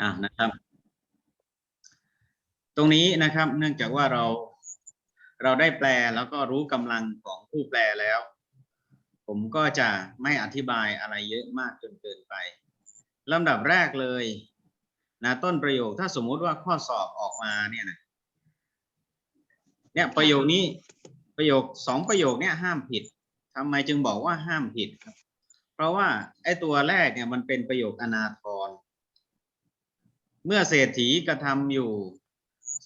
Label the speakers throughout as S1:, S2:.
S1: อ่านะครับ ตรงนี้นะครับ เนื่องจากว่าเราเราได้แปลแล้วก็รู้กำลังของผู้แปลแล้ว ผมก็จะไม่อธิบายอะไรเยอะมากจนเกินไปลำดับแรกเลยนะต้นประโยคถ้าสมมุติว่าข้อสอบออกมาเนี่ยนะเนี่ยประโยคนี้ประโยคสองประโยคเนี่ยห้ามผิดทำไมจึงบอกว่าห้ามผิดครับ เพราะว่าไอ้ตัวแรกเนี่ยมันเป็นประโยคอนาท เมื่อเศรษฐีกระทำอยู่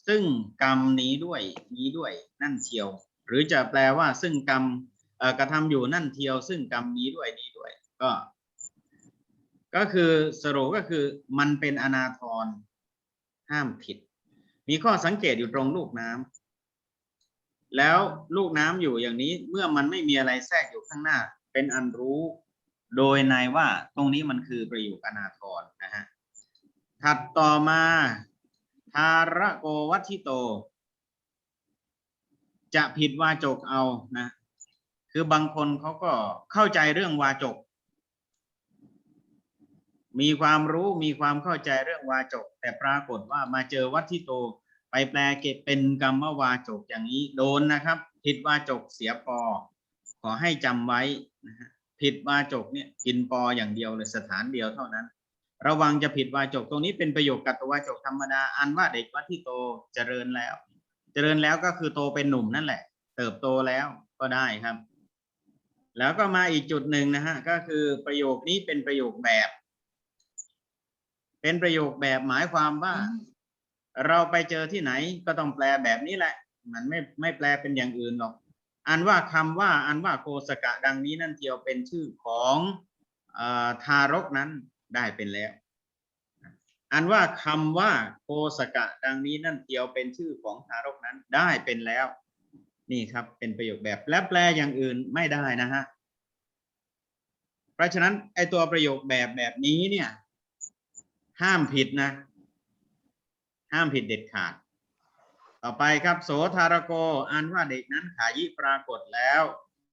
S1: ซึ่งกรรมนี้ด้วยนี้ด้วยนั่นเทียว หรือจะแปลว่าซึ่งกรรมเออกระทำอยู่นั่นเทียว ซึ่งกรรมนี้ด้วยนี้ด้วย ก็ ก็คือสรุปก็คือมันเป็นอนาทรห้ามผิด มีข้อสังเกตอยู่ตรงลูกน้ำแล้วลูกน้ำอยู่อย่างนี้เมื่อมันไม่มีอะไรแทรกอยู่ข้างหน้า เป็นอันรู้ โดยในว่าตรงนี้มันคือประโยคอนาทรนะฮะ ถัดต่อมาทาระโกวัชิโต จะผิดวาจกเอานะ คือบางคนเขาก็เข้าใจเรื่องวาจก มีความรู้มีความเข้าใจเรื่องวาจก แต่ปรากฏว่ามาเจอวัชิโต ไปแปลเก็บเป็นกรรมวาจกอย่างนี้โดนนะครับ ผิดวาจกเสียปอ ขอให้จำไว้นะฮะผิดวาจกเนี่ยกินปออย่างเดียวเลยสถานเดียวเท่านั้น ระวังจะผิดวาจกตรงนี้เป็นประโยคกัตวาจกธรรมดาอันว่าเด็กวัดที่โตเจริญแล้ว เจริญแล้วก็คือโตเป็นหนุ่มนั่นแหละ เติบโตแล้วก็ได้ครับ แล้วก็มาอีกจุดหนึ่งนะฮะก็คือประโยคนี้เป็นประโยคแบบ เป็นประโยคแบบหมายความว่า เราไปเจอที่ไหนก็ต้องแปลแบบนี้แหละ มันไม่ไม่แปลเป็นอย่างอื่นหรอกอันว่าคำว่าอันว่าโกสกะดังนี้นั่นเทียวเป็นชื่อของอทารกนั้น ได้เป็นแล้ว อันว่าคำว่าโกสกะดังนี้นั่นเทียวเป็นชื่อของทารกนั้นได้เป็นแล้ว นี่ครับเป็นประโยคแบบและแปลอย่างอื่นไม่ได้นะฮะเพราะฉะนั้นไอตัวประโยคแบบแบบนี้เนี่ย ห้ามผิดนะ ห้ามผิดเด็ดขาด ต่อไปครับโสธารโกอันว่าเด็กนั้นขายิปรากฏแล้ว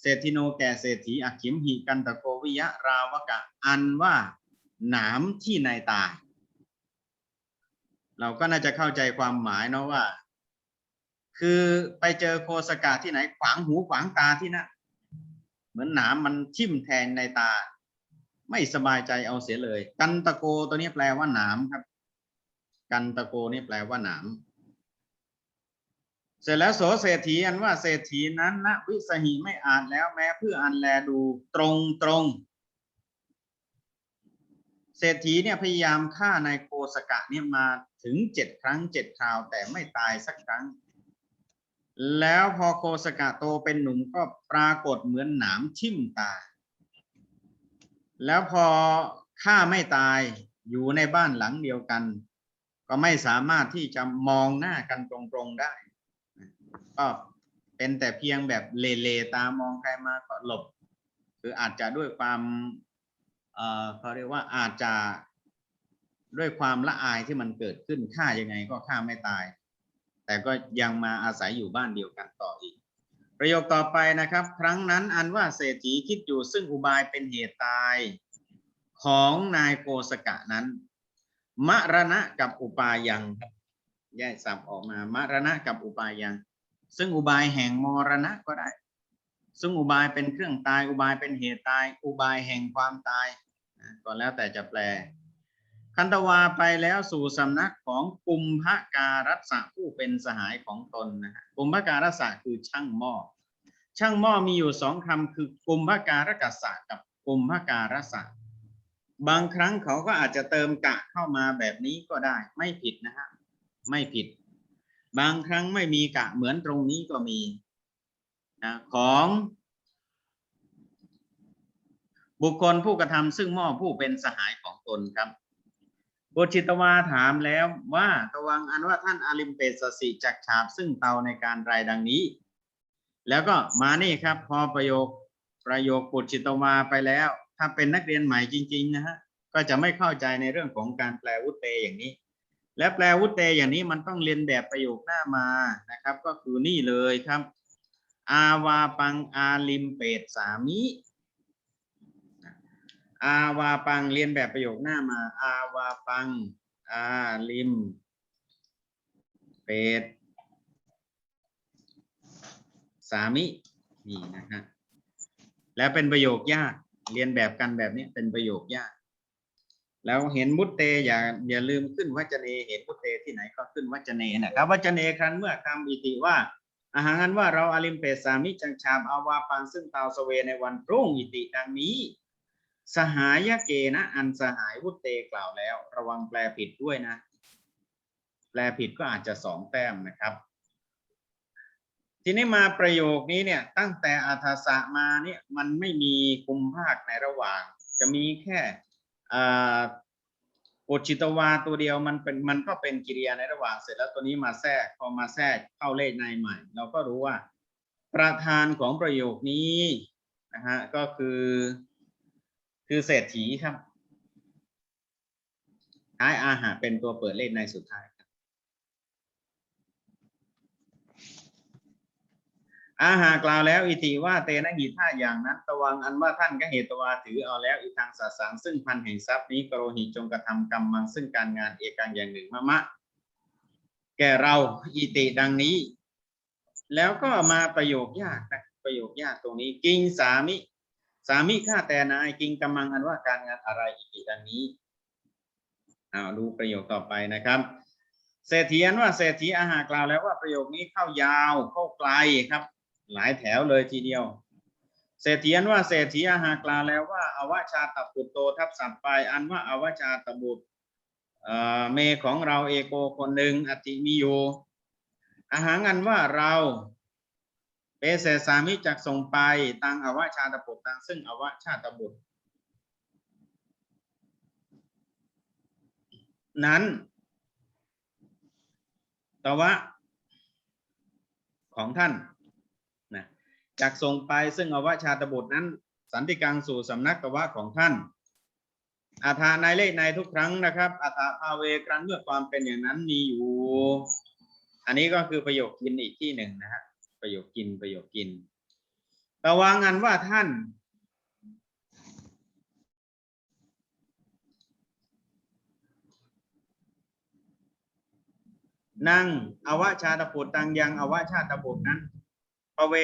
S1: เศรษฐิโนแก่เศรษฐีอักขิมหิกันตะโกวิยะราวกะ อันว่า หนามที่ในตา เราก็น่าจะเข้าใจความหมายเนาะว่า คือไปเจอโคสกาที่ไหนขวางหูขวางตาที่นั่นเหมือนหนามมันทิ่มแทงในตา ไม่สบายใจเอาเสียเลย กันตะโกตัวนี้แปลว่าหนามครับ กันตะโกนี่แปลว่าหนามเสร็จแล้วโสเศรษฐีอันว่าเศรษฐีนั้นนะวิสหิไม่อาจแล้วแม้เพื่ออันแลดูตรงตรง เศรษฐีเนี่ยพยายามฆ่านายโกสกะเนี่ยมาถึงเจ็ดครั้งเจ็ดคราวแต่ไม่ตายสักครั้ง แล้วพอโคสกะโตเป็นหนุ่มก็ปรากฏเหมือนหนามทิ่มตา แล้วพอฆ่าไม่ตายอยู่ในบ้านหลังเดียวกัน ก็ไม่สามารถที่จะมองหน้ากันตรงๆได้ ก็เป็นแต่เพียงแบบเลเลๆตามองใครมาก็หลบคืออาจจะด้วยความ เขาเรียกว่าอาจจะด้วยความละอายที่มันเกิดขึ้นฆ่ายังไงก็ฆ่าไม่ตาย แต่ก็ยังมาอาศัยอยู่บ้านเดียวกันต่ออีก ประโยคต่อไปนะครับ ครั้งนั้นอันว่าเศรษฐีคิดอยู่ซึ่งอุบายเป็นเหตุตายของนายโกสกะนั้น มรณะกับอุปายังครับแยกสับออกมามรณะกับอุปายัง ซึ่งอุบายแห่งมรณะก็ได้ ซึ่งอุบายเป็นเครื่องตาย อุบายเป็นเหตุตาย อุบายแห่งความตายก็แล้วแต่จะแปล คันตวาไปแล้วสู่สำนักของกุมภการัสะผู้เป็นสหายของตนนะฮะกุมภการัสะคือช่างหม้อช่างหม้อมีอยู่สองคำคือกุมภการกัสสะกับกุมภการัสะบางครั้งเขาก็อาจจะเติมกะเข้ามาแบบนี้ก็ได้ ไม่ผิดนะฮะไม่ผิด บางครั้งไม่มีกะเหมือนตรงนี้ก็มี นะของบุคคลผู้กระทำซึ่งหม้อผู้เป็นสหายของตนครับบุชิตวาถามแล้วว่าตวังอันว่าท่านอาริมเปสสิจักฉาบซึ่งเตาในการรายดังนี้ แล้วก็มานี่ครับ พอประโยคประโยคปุจิตวาไปแล้ว ถ้าเป็นนักเรียนใหม่จริง ๆ นะฮะก็จะไม่เข้าใจในเรื่องของการแปลวุตเตอย่างนี้ และแปลวุตเตอย่างนี้มันต้องเรียนแบบประโยคหน้ามานะครับ ก็คือนี่เลยครับ อาวาปังอาลิมเปตสามิ อาวาปังเรียนแบบประโยคหน้ามา อาวาปังอาลิมเป็ดสามินี่นะฮะแล้วเป็นประโยคยากเรียนแบบกันแบบนี้เป็นประโยคยาก แล้วเห็นมุตเตอย่าอย่าลืมขึ้นวัจเนเห็นมุตเตที่ไหนก็ขึ้นวัจเนนะครับวัจเนครั้นเมื่อคำอิติว่า อาหารันว่าเราอาลิมเปสามิจังชามอาวาปังซึ่งเตาสเวในวันรุ่งอิติดังนี้ สหายเกนะ อันสหายวุตเตกล่าวแล้ว ระวังแปลผิดด้วยนะ แปลผิดก็อาจจะสองแต้มนะครับ ทีนี้มาประโยคนี้เนี่ย ตั้งแต่อัฏฐสะมาเนี่ยมันไม่มีคุมภาคในระหว่าง จะมีแค่ อุจิตวาตัวเดียวมันเป็นมันก็เป็นกิริยาในระหว่างเสร็จแล้วตัวนี้มาแทรกพอมาแทรกเข้าเลขในใหม่ เราก็รู้ว่า ประธานของประโยคนี้นะฮะก็คือ คือเศรษฐีครับท้ายอาหารเป็นตัวเปิดเลขในสุดท้ายครับ อาหากล่าวแล้วอิติว่าเตนะหิท่าอย่างนั้นตวังอันว่าท่านก็เหตุวาถือเอาแล้วอีทางสาสังซึ่งพันแห่งทรัพย์นี้กโรหิจงกระทำกรรมมังซึ่งการงานเอกังอย่างหนึ่งมะมะ แก่เราอิติดังนี้ แล้วก็มาประโยคยากนะประโยคยากตรงนี้ กิงสามิสามิข้าแต่นายกิงกำมังอันว่าการงานอะไรอิติดังนี้เอาดูประโยคต่อไปนะครับเศรษฐีอันว่าเศรษฐีอาหารกล่าวแล้วว่าประโยคนี้เข้ายาวเข้าไกลครับ หลายแถวเลยทีเดียว เศรษฐีอันว่าเศรษฐีอาหารกลาแล้วว่าอวชาตบุตรโตทับศัพท์ไปอันว่าอวชาตบุตรเมของเราเอโกคนหนึ่งอติมีอยู่อาหารอันว่าเราเปเสสามิจักส่งไปตังอวชาตบุตรตังซึ่งอวชาตบุตร นั้นตวะของท่าน จากส่งไปซึ่งอวชาตบุตรนั้น สันติกังสู่สำนักตวะของท่าน อาถาในเลขในทุกครั้งนะครับ อาถาภาเวครั้งเมื่อความเป็นอย่างนั้นมีอยู่ อันนี้ก็คือประโยคกินอีกที่หนึ่งนะฮะประโยคกินประโยคกิน ระวังอันว่าท่านนั่งอวชาตบุตรตังยังอวชาตบุตรนั้นปเว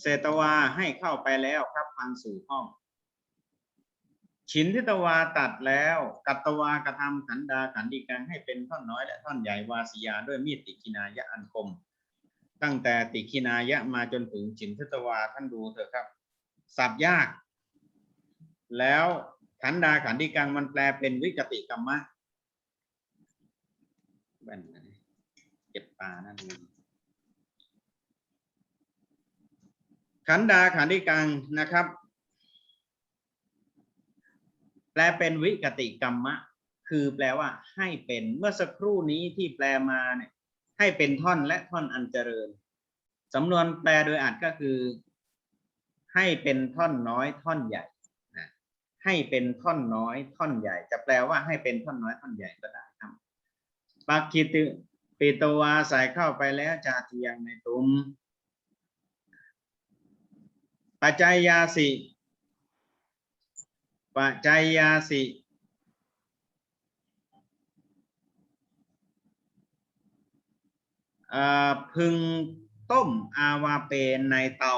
S1: เศตวาให้เข้าไปแล้วครับพังสู่ห้อง ฉินทิตวาตัดแล้ว กัตตวากระทำขันดาขันดีกังให้เป็นท่อนน้อยและท่อนใหญ่วาสยาด้วยมีดติกินายะอันคม ตั้งแต่ติกินายะมาจนถึงฉินทิตวาท่านดูเถอะครับ สับยาก แล้วขันดาขันดีกังมันแปลเป็นวิกติกรรมะแว่นนะเก็บปลานั่นเอง ขันดาขันธิกังนะครับ แปลเป็นวิกติกรรมะ คือแปลว่าให้เป็นเมื่อสักครู่นี้ที่แปลมาเนี่ยให้เป็นท่อนและท่อนอันเจริญสำนวนแปลโดยอาจก็คือ ให้เป็นท่อนน้อยท่อนใหญ่นะให้เป็นท่อนน้อยท่อนใหญ่ จะแปลว่าให้เป็นท่อนน้อยท่อนใหญ่ก็ได้ครับปักคิติปิตวาใส่เข้าไปแล้วจาเทียงในตุม ปัจจัยยาสิปัจจัยยาสิพึงต้มอาวาเปนในเตา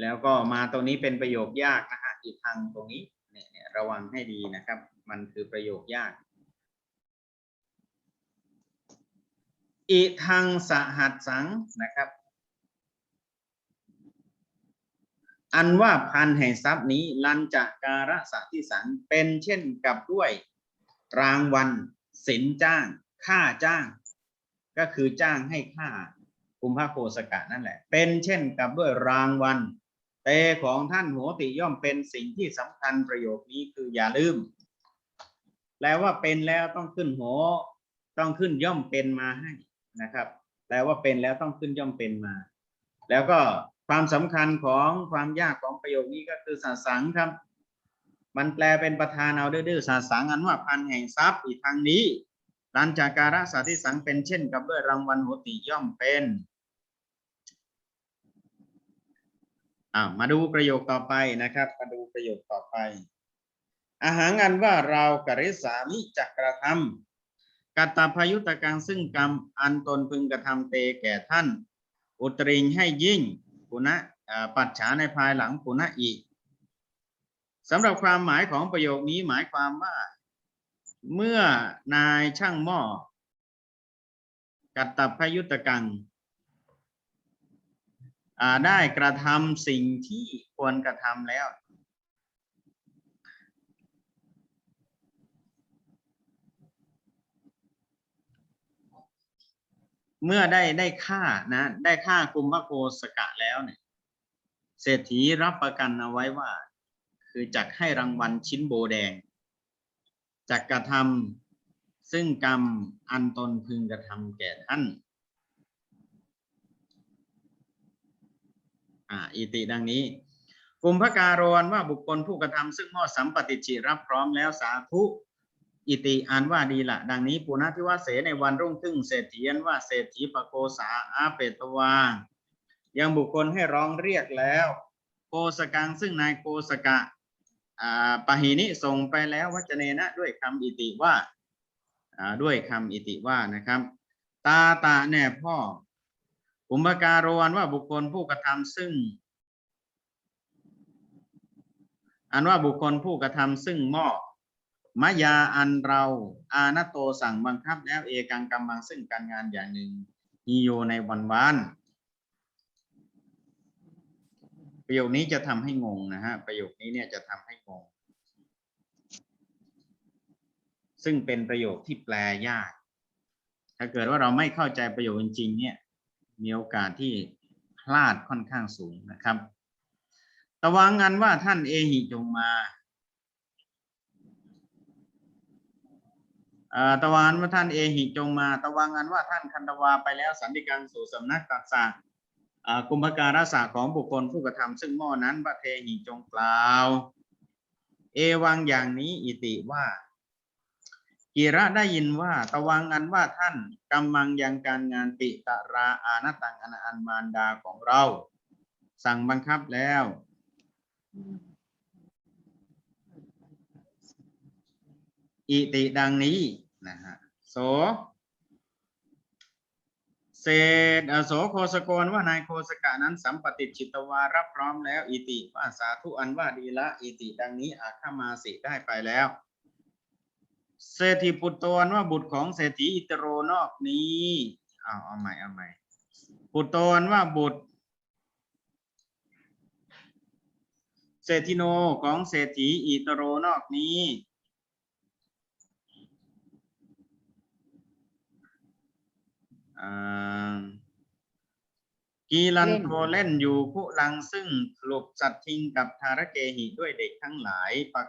S1: แล้วก็มาตรงนี้เป็นประโยคยากนะฮะอีกทางตรงนี้เนี่ยระวังให้ดีนะครับ มันคือประโยคยาก อีทางสหัสสังนะครับ อันว่าพันแห่งทรัพย์นี้ลันจะการะสะที่สังเป็นเช่นกับด้วย รางวัลสินจ้าง ค่าจ้าง ก็คือจ้างให้ค่าคุมภาโคสกะนั่นแหละ เป็นเช่นกับด้วยรางวัลเตของท่านโหติย่อมเป็นสิ่งที่สำคัญประโยคนี้คืออย่าลืม แปลว่าเป็นแล้วต้องขึ้นโหต้องขึ้นย่อมเป็นมาให้ นะครับแปลว่าเป็นแล้วต้องขึ้นย่อมเป็นมา แล้วก็ความสำคัญของความยากของประโยคนี้ก็คือสาสังครับ มันแปลเป็นประธานเอาดื้อๆสาสังอันว่าพันแห่งทรัพย์อีกทางนี้รันจากการะสาธิสังเป็นเช่นกับด้วยรางวัลโหติย่อมเป็นอ่ามาดูประโยคต่อไปนะครับ มาดูประโยคต่อไป อาหารอันว่าเรากริสามิจักกระทำ กัตตพยุตกังซึ่งกรรมอันตนพึงกระทำเตแก่ท่าน อุตริงให้ยิ่งปุณะปัจฉาในภายหลังปุณะอีกสำหรับความหมายของประโยคนี้หมายความว่า เมื่อนายช่างหม้อกัตตพยุตกังได้กระทำสิ่งที่ควรกระทำแล้ว เมื่อได้ได้ฆ่านะ ได้ฆ่ากุมภโกสกะแล้วเนี่ย เศรษฐีรับประกันเอาไว้ว่า คือจักให้รางวัลชิ้นโบแดงจักกระทำซึ่งกรรมอันตนพึงกระทำแก่ท่านอ่าอิติดังนี้กลุ่มพระการวนว่าบุคคลผู้กระทำซึ่งมอดสัมปติจิรับพร้อมแล้วสาธุ อิติอ่านว่าดีละดังนี้ปุณทิวาเสในวันรุ่งขึ้นเศรษฐีอันว่าเศรษฐีปโกสาอาเปตวายังบุคคลให้ร้องเรียกแล้ว โกสกังซึ่งนายโกสกะอ่าปหินิส่งไปแล้ววัจเนนะด้วยคำอิติว่าอ่าด้วยคำอิติว่านะครับ ตาตาแน่พ่ออุมการวนว่าบุคคลผู้กระทำซึ่ง อันว่าบุคคลผู้กระทำซึ่งหม้อ มายาอันเราอาณโตสั่งบังคับแล้วเอกังกำมังซึ่งการงานอย่างหนึ่งฮิโยในวันวานประโยคนี้จะทำให้งงนะฮะประโยคนี้เนี่ยจะทำให้งง ซึ่งเป็นประโยคที่แปลยาก ถ้าเกิดว่าเราไม่เข้าใจประโยคจริงๆเนี่ยมีโอกาสที่พลาดค่อนข้างสูงนะครับ ตวังงันว่าท่านเอหิจงมาเอ่อ ตวันว่าท่านเอหิจงมา ตวังงันว่าท่านคันตวาไปแล้วสันติกังสู่สำนักตักษะกุมภการะสะของบุคคลผู้กระทำซึ่งหม้อนั้นว่าเทหิจงกล่าว เอวังอย่างนี้อิติว่ากีระได้ยินว่าตวังอันว่าท่านกำมังยังการงานปิตราอาณตังอนาอันมารดาของเรา สั่งบังคับแล้ว อิติดังนี้ นะฮะโสเศษอโสโคสโกนว่านายโคสกะนั้นสัมปติจิตวารับพร้อมแล้ว อิติว่าสาธุอันว่าดีละ อิติดังนี้อาคามาสิได้ไปแล้วเศรษฐีปุตโตนว่าบุตรของเศรษฐีอิตโรนอกนี้เอาเอาใหม่เอาใหม่ปุตโตนว่าบุตรเศรษฐิโนของเศรษฐีอิตโรนอกนี้ อ่า กีลันโทเล่นอยู่คุลังซึ่งหลบสัตทิงกับทารเกหิด้วยเด็กทั้งหลายปัก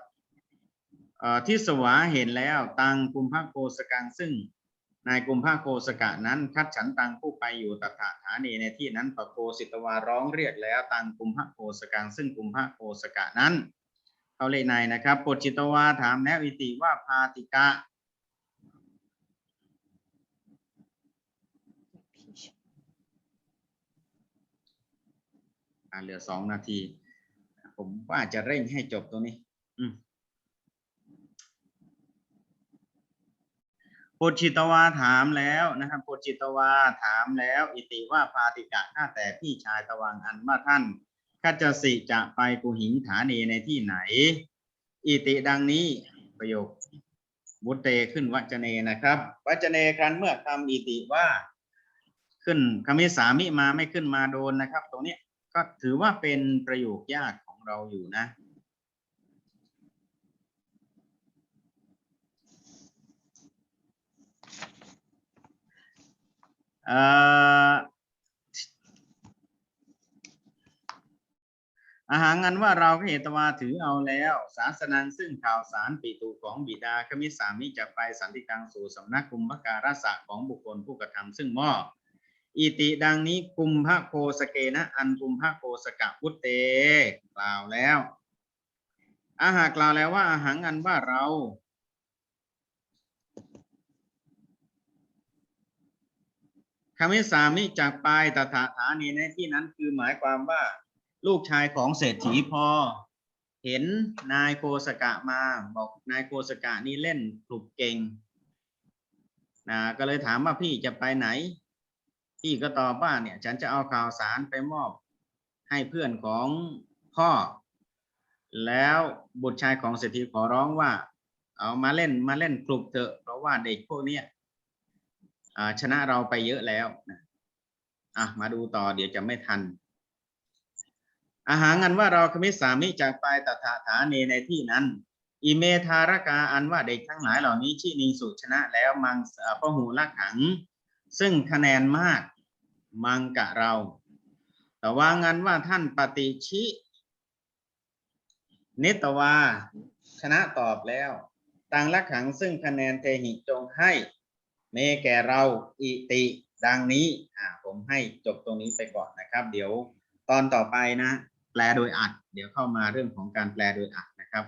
S1: เอ่อที่สวาเห็นแล้วตังกุมภโกสกังซึ่งนายกุมภโกสกะนั้น คัดฉันตังผู้ไปอยู่ตถาฐานีในที่นั้นปะโกสิตวาร้องเรียกแล้วตังกุมภโกสกังซึ่งกุมภโกสกะนั้นเขาเลยในนะครับปจิตวาถามแล้วอิติว่าพาติกะ อ่าเหลือสองนาที ผมว่าจะเร่งให้จบตรงนี้ อืมปุจิตวาถามแล้วนะครับปุจิตวาถามแล้ว อิติว่าพาติกะข้าแต่พี่ชายตวังอันว่าท่านข้าจะสิจะไปกุหิงฐานีในที่ไหน อิติดังนี้ประโยคบุตเตขึ้นวัจเนนะครับ วัจเนครั้นเมื่อคำอิติว่า ขึ้นคำมิสามิมาไม่ขึ้นมาโดนนะครับ ตรงนี้ ก็ถือว่าเป็นประโยคยากของเราอยู่นะ อาหารงันว่าเราก็เหตวาถือเอาแล้ว ศาสนังซึ่งข่าวสารปิตุของบิดาคมิสามิจะไปสันติกังสู่สำนักกุมภการสะของบุคคลผู้กระทำซึ่งหม้อ อิติดังนี้กุมภโคสเกนะ อันกุมภโคสกะพุตเตกล่าวแล้วอาหากกล่าวแล้วว่าอาหารอันว่าเรา คำวิสามิจากปลายตถาฐานีในที่นั้นคือหมายความว่า ลูกชายของเศรษฐีพอ เห็นนายโกสกะมา บอกนายโกสกะนี่เล่นปลุกเก่งนะก็เลยถามว่าพี่จะไปไหน พี่ก็ตอบว่าเนี่ย ฉันจะเอาข่าวสารไปมอบให้เพื่อนของพ่อ แล้วบุตรชายของเศรษฐีขอร้องว่า เอามาเล่นมาเล่นปลุกเถอะ เพราะว่าเด็กพวกเนี้ยชนะเราไปเยอะแล้วอะมาดูต่อเดี๋ยวจะไม่ทัน อาหารงันว่าเราคมิสามิจากไปตถาฐานีในที่นั้นอิเมธารกาอันว่าเด็กทั้งหลายเหล่านี้ชินีสุชนะแล้วมังสพหูละขัง ซึ่งคะแนนมาก มังกะเรา แต่ว่างันว่าท่านปฏิชินิตวา ชนะตอบแล้วตังละขังซึ่งคะแนนเทหิจงให้ เมแก่เราอิติ ดังนี้อ่าผมให้จบตรงนี้ไปก่อนนะครับ เดี๋ยวตอนต่อไปนะ แปลโดยอัด เดี๋ยวเข้ามาเรื่องของการแปลโดยอัดนะครับ